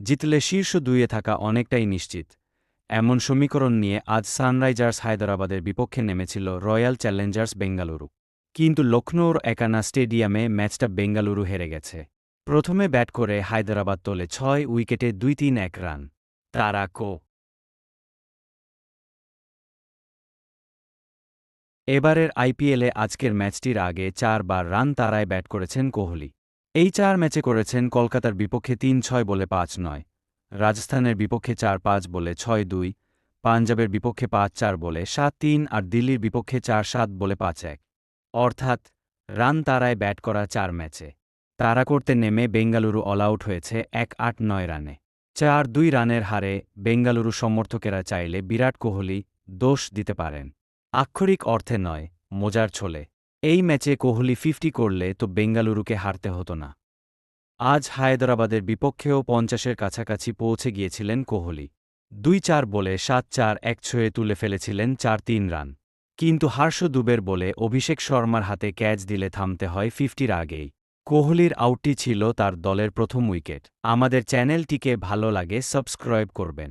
জিতলে শীর্ষ দুইয়ে থাকা অনেকটাই নিশ্চিত। এমন সমীকরণ নিয়ে আজ সানরাইজার্স হায়দরাবাদের বিপক্ষে নেমেছিল রয়্যাল চ্যালেঞ্জার্স বেঙ্গালুরু। কিন্তু লক্ষ্ণৌর একানা স্টেডিয়ামে ম্যাচটা বেঙ্গালুরু হেরে গেছে। প্রথমে ব্যাট করে হায়দরাবাদ তোলে ছয়, উইকেটে দুই তিন, এক রান। তারা কো। এবারের আইপিএলে আজকের ম্যাচটির আগে চারবার রান তারায় ব্যাট করেছেন কোহলি। এই চার ম্যাচে করেছেন কলকাতার বিপক্ষে তিন ছয় বলে পাঁচ নয়, রাজস্থানের বিপক্ষে চার পাঁচ বলে ছয় দুই, পাঞ্জাবের বিপক্ষে পাঁচ চার বলে সাত তিন আর দিল্লির বিপক্ষে চার সাত বলে পাঁচ এক। অর্থাৎ, রান তারায় ব্যাট করা চার ম্যাচে। তারা করতে নেমে বেঙ্গালুরু অল আউট হয়েছে এক আট নয় রানে। চার দুই রানের হারে বেঙ্গালুরু সমর্থকেরা চাইলে বিরাট কোহলি দোষ দিতে পারেন। আক্ষরিক অর্থে নয়, মোজার ছলে। এই ম্যাচে কোহলি ফিফটি করলে তো বেঙ্গালুরুকে হারতে হতো না। আজ হায়দরাবাদের বিপক্ষেও পঞ্চাশের কাছাকাছি পৌঁছে গিয়েছিলেন কোহলি। দুই চার বলে সাত চার এক ছয়ে তুলে ফেলেছিলেন চার তিন রান। কিন্তু হার্ষ দুবের বলে অভিষেক শর্মার হাতে ক্যাচ দিলে থামতে হয় ফিফটির আগেই। কোহলির আউটটি ছিল তার দলের প্রথম উইকেট। আমাদের চ্যানেলটিকে ভালো লাগে, সাবস্ক্রাইব করবেন।